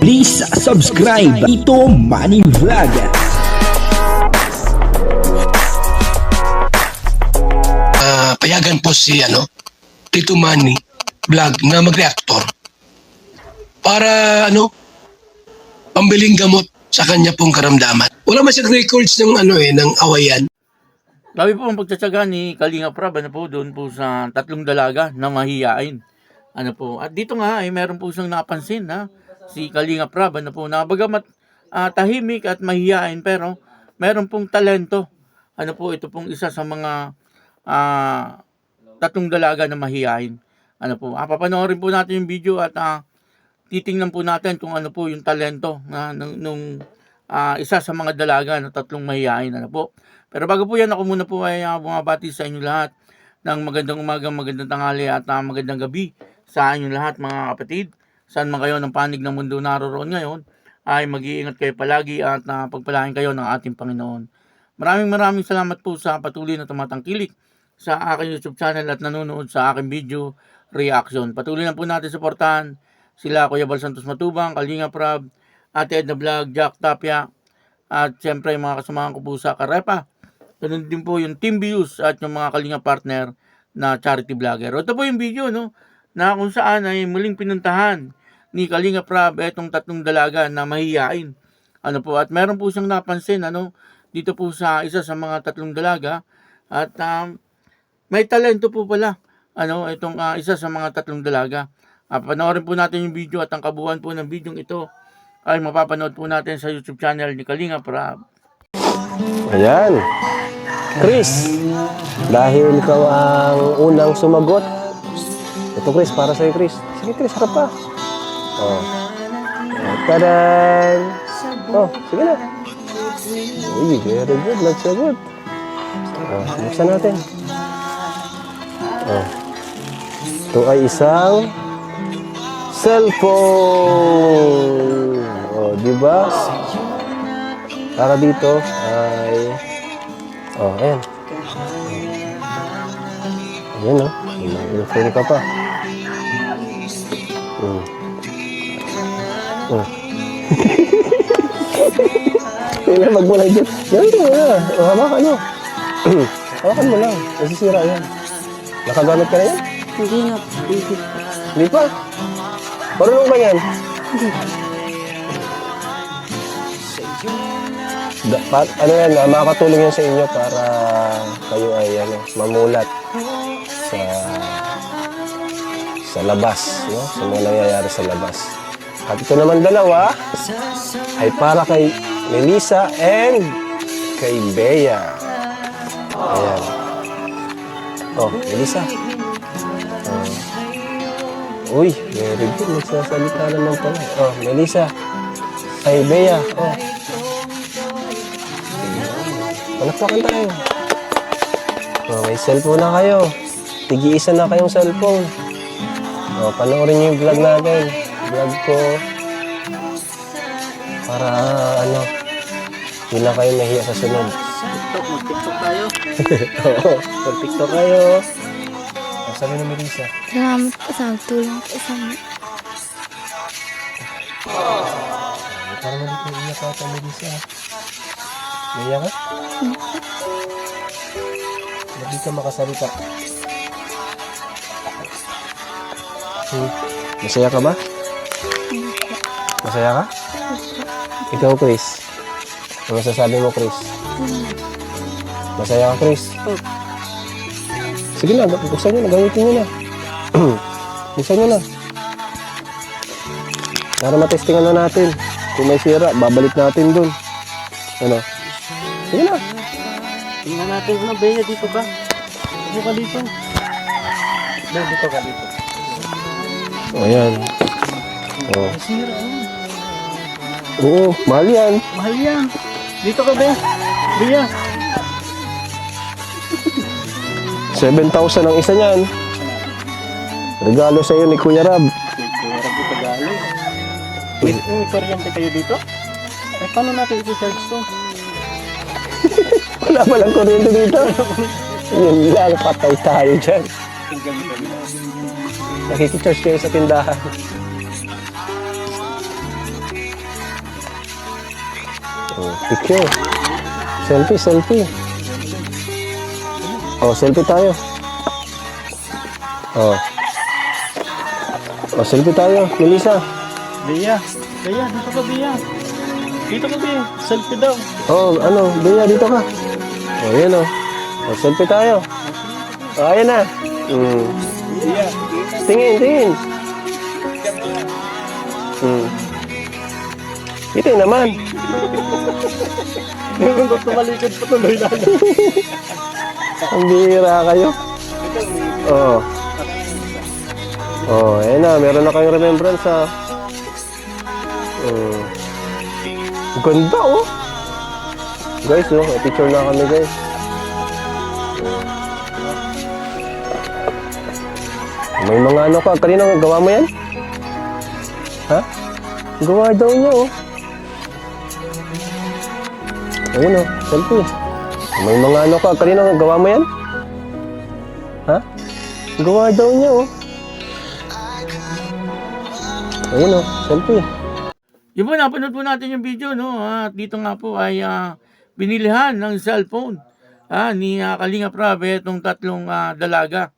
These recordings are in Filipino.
Please subscribe Ito Money Vlog. Ah, payagan po si ano, Tito Manny vlog na mag-reactor para ano, pambiling gamot sa kanya pong karamdaman. Wala man siyang records ng ano eh, ng awayan. Labi po ang pagtsatsaga ni Kalinga Prab ano po doon po sa tatlong dalaga na mahiyain. Ano po. At dito nga ay meron po siyang napansin na si Kalinga Prab ano po na bagamat ah, tahimik at mahiyain pero meron pong talento. Ano po ito pong isa sa mga ah, tatlong dalaga na mahiyain. Ano po. Ah, papanoorin po natin yung video at ah, titingnan po natin kung ano po yung talento na nung, nung ah, isa sa mga dalaga na tatlong mahihain ano po. Pero bago po yan, ako muna po ay uh, bumabati sa inyo lahat ng magandang umaga, magandang tanghali at ah, magandang gabi sa inyo lahat mga kapatid. Saan man kayo ng panig ng mundo naroroon ngayon, ay mag-iingat kayo palagi at uh, pagpalain kayo ng ating Panginoon. Maraming maraming salamat po sa patuloy na tumatangkilik sa aking YouTube channel at nanonood sa aking video reaction. Patuloy lang po natin suportahan sila Kuya Bal Santos Matubang, Kalinga Prab, Ate Edna Vlog, Jack Tapia, at siyempre yung mga kasamahan ko po sa Karepa. Ganun din po yung Team Views at yung mga Kalinga partner na charity vlogger. Ito po yung video no, na kung saan ay muling pinuntahan ni Kalinga Prab etong tatlong dalaga na mahihain. Ano po, at meron po siyang napansin ano, dito po sa isa sa mga tatlong dalaga at um, may talento po pala ano itong ah, isa sa mga tatlong dalaga. Uh, panoorin po natin yung video at ang kabuuan po ng video ito ay mapapanood po natin sa YouTube channel ni Kalinga Prab. Ayan. Chris, dahil ikaw ang unang sumagot. Ito Chris, para sa'yo Chris. Sige Chris, harap ka. Oh. Tadan! Oh, sige na. Uy, very good. Nagsagot. Oh, buksan natin. Oh. Ito ay isang cellphone. Oh, di ba? Para dito ay Oh, ayan. Ayan, oh. May phone ka pa. Hmm. Oh. Kaya lang dyan. Yan mo na. O, hawakan mo. hawakan mo lang. Nasisira yan. Nakagamit ka na yan? Hindi nga. Hindi. Hindi pa. Marunong ba yan? Da, pa, ano yan, ah, makakatulong yan sa inyo para kayo ay ano, mamulat sa sa labas, no? Sa mga nangyayari sa labas. At ito naman dalawa ay para kay Melissa and kay Bea. Ayan. Oh, Melissa. Oh. Uy, very good. Nagsasalita naman pala. Oh, Melissa. Ay, Bea. Oh. Palakpakan tayo. Oh, may cellphone na kayo. Tigi-isa na kayong cellphone. Oh, panoorin niyo yung vlog natin. Vlog ko. Para ano, hindi na kayo nahiya sa sunod. TikTok, mag-TikTok tayo. Oo, mag-tiktok kayo. Sabi ni Melissa. Salamat po sa tulong po sa. Ay, parang mali kang iyak ata, Melissa. Naiyak ka? Ba't di ka makasalita? Hmm. Masaya ka ba? Masaya ka? Ikaw, Chris. Ano masasabi mo, Chris? Masaya ka, Chris? Sige na, buksan nyo na, gamitin nyo na. buksan nyo na. Para matestingan na natin. Kung may sira, babalik natin dun. Ano? Sige na. Tingnan natin kung Bea dito ka. Dito ka dito. Dito ka dito. O, ayan. O. Sira, ano? Oo, mahal yan. Mahal yan. Dito ka, Bea. Bea. 7,000 ang isa niyan. Regalo sa iyo ni Kuya Rab. Kaya ko Tagalog. Wait, may kuryente kayo dito? Eh, paano natin i-charge to? Wala pa lang kuryente dito. Yun lang, patay tayo dyan. Nakikicharge kayo sa tindahan. Picture. Selfie, selfie. Oh, selfie tayo. Oh. Oh, selfie tayo. Melissa. Bea, Bea, dito ka Bea. Dito ka Bea, selfie daw. Oh, ano, Bea, dito ka. Oh, yan oh. Oh, selfie tayo. Oh, ayan na. Mm. Tingin, tingin. Hmm. Ito naman. Ba't tumalikod pa tuloy na? Ang bihira kayo. Oo. Oh. Oh, ayan na. Meron na kayong remembrance ha. Mm. Ganda oh. Guys, no? May picture na kami guys. May mga ano ka. Kanina gawa mo yan? Ha? Gawa daw niya oh. Ayun oh, selfie. May mga ano ka. Kanina gawa mo yan? Ha? Gawa daw niya oh. Ayun oh, selfie. Yun po, napanood po natin yung video, no? At dito nga po ay ah, binilihan ng cellphone ah, ni uh, Kalinga Prave itong tatlong ah, dalaga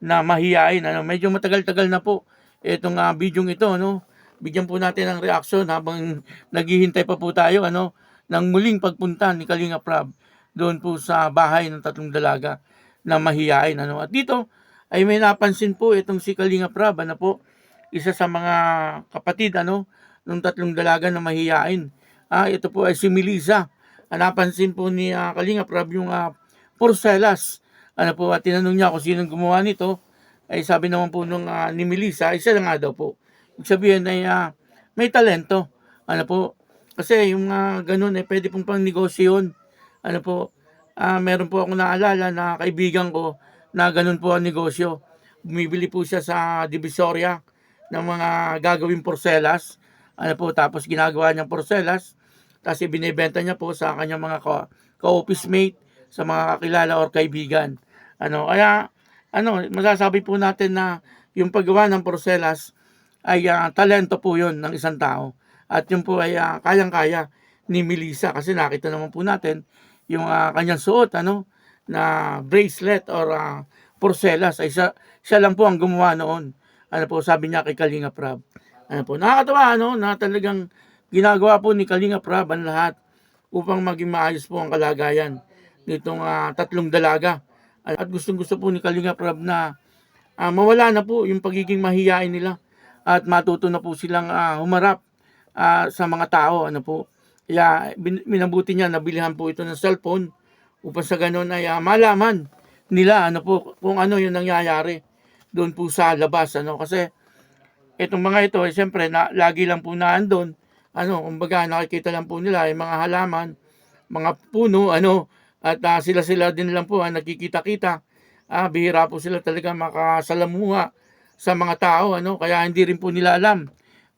na mahihain. Ano? Medyo matagal-tagal na po itong uh, video ito, no? Bigyan po natin ng reaksyon habang naghihintay pa po tayo, ano? Ng muling pagpunta ni Kalinga Prab doon po sa bahay ng tatlong dalaga na mahihain. Ano? At dito ay may napansin po itong si Kalinga Prab, ano po, isa sa mga kapatid, ano, ng tatlong dalaga na mahihain. Ah, ito po ay si Melissa. Ah, napansin po ni ah, Kalinga Prab yung ah, porcelas. Ano po, at tinanong niya kung sinong gumawa nito. Ay sabi naman po nung ah, ni Melissa, isa lang nga daw po. Ibig sabihin ay ah, may talento. Ano po, kasi yung mga ganun ay pwede pong pang negosyo yun. Ano po, ah, meron po ako naalala na kaibigan ko na ganun po ang negosyo. Bumibili po siya sa Divisoria ng mga gagawing porcelas. Ano po, tapos ginagawa niyang porcelas. Tapos ibinebenta niya po sa kanyang mga ka- ka-office mate, sa mga kakilala or kaibigan. Ano, kaya, ano, masasabi po natin na yung paggawa ng porcelas ay ah, talento po yun ng isang tao. At yun po ay ah, kayang-kaya ni Melissa kasi nakita naman po natin yung ah, kanyang suot ano na bracelet or ah, porcelas ay siya, siya lang po ang gumawa noon. Ano po sabi niya kay Kalinga Prab. Ano po nakakatawa ano na talagang ginagawa po ni Kalinga Prab ang lahat upang maging maayos po ang kalagayan nitong ah, tatlong dalaga. At gustong gusto po ni Kalinga Prab na ah, mawala na po yung pagiging mahihain nila at matuto na po silang ah, humarap ah, sa mga tao. Ano po. Kaya bin- minabuti niya, nabilihan po ito ng cellphone upang sa ganun ay ah, malaman nila ano po kung ano yung nangyayari doon po sa labas ano kasi itong mga ito ay siyempre na, lagi lang po naandun ano kumbaga nakikita lang po nila ay mga halaman mga puno ano at ah, sila sila din lang po ang nakikita-kita ah, bihira po sila talaga makasalamuha sa mga tao ano kaya hindi rin po nila alam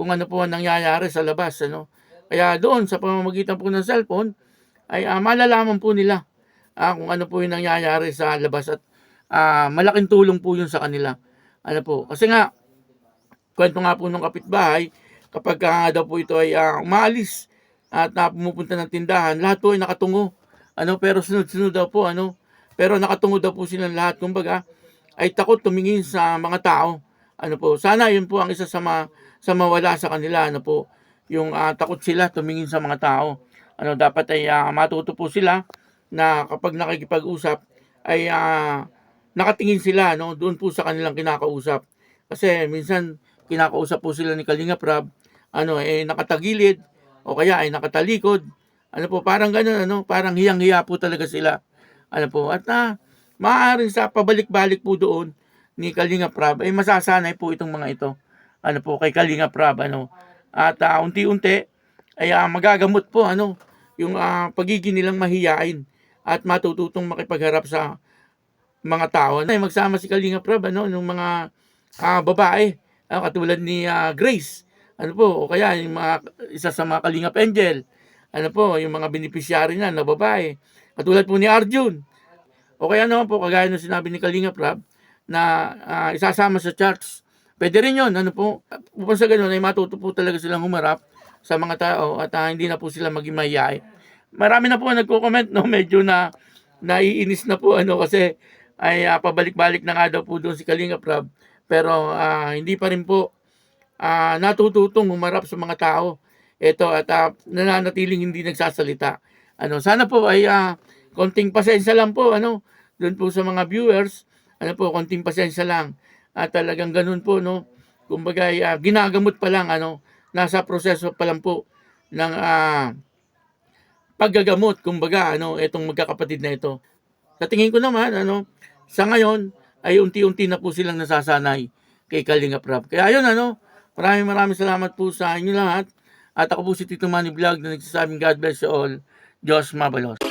kung ano po ang nangyayari sa labas ano. Kaya doon sa pamamagitan po ng cellphone ay ah, malalaman po nila ah, kung ano po yung nangyayari sa labas at ah, malaking tulong po yun sa kanila. Ano po kasi nga kwento nga po ng kapitbahay kapag nga daw po ito ay ah, umaalis at na pumupunta ng tindahan lahat po ay nakatungo. Ano pero sunod-sunod daw po ano. Pero nakatungo daw po silang lahat kumbaga ay takot tumingin sa mga tao ano po sana yun po ang isa sa ma, sa mawala sa kanila ano po yung ah, takot sila tumingin sa mga tao. Ano dapat ay ah, matuto po sila na kapag nakikipag-usap ay ah, nakatingin sila no doon po sa kanilang kinakausap. Kasi minsan kinakausap po sila ni Kalinga Prab ano eh nakatagilid o kaya ay nakatalikod. Ano po parang ganoon ano parang hiyang-hiya po talaga sila. Ano po at na maaaring sa pabalik-balik po doon ni Kalinga Prab ay masasanay po itong mga ito ano po kay Kalinga Prab ano at ah, unti-unti ay ah, magagamot po ano yung ah, pagiging nilang mahiyain at matututong makipagharap sa mga tao. Ay magsama si Kalinga Prab ano ng mga ah, babae ah, katulad ni ah, Grace. Ano po o kaya yung mga isa sa mga Kalingap Angel. Ano po yung mga beneficiary na na babae. Katulad po ni Arjun. O kaya naman po kagaya ng sinabi ni Kalinga Prab na ah, isasama sa church. Pwede rin yun. Ano po? Upang sa ganun ay matuto po talaga silang humarap sa mga tao at ah, hindi na po sila maging mahihain. marami na po ang nagko-comment no medyo na naiinis na po ano kasi ay ah, pabalik-balik na nga daw po doon si Kalinga Prab pero ah, hindi pa rin po ah, natututong humarap sa mga tao ito at ah, nananatiling hindi nagsasalita ano sana po ay ah, konting pasensya lang po ano doon po sa mga viewers ano po konting pasensya lang. At talagang ganun po no? Kumbaga ah, ginagamot pa lang ano? Nasa proseso pa lang po ng ah, paggagamot. Kumbaga ano itong magkakapatid na ito. Sa tingin ko naman ano sa ngayon ay unti-unti na po silang nasasanay kay Kalinga Prab. Kaya ayun ano maraming maraming salamat po sa inyo lahat. At ako po si Tito Manny Vlog na nagsasabing God bless you all. Diyos mabalos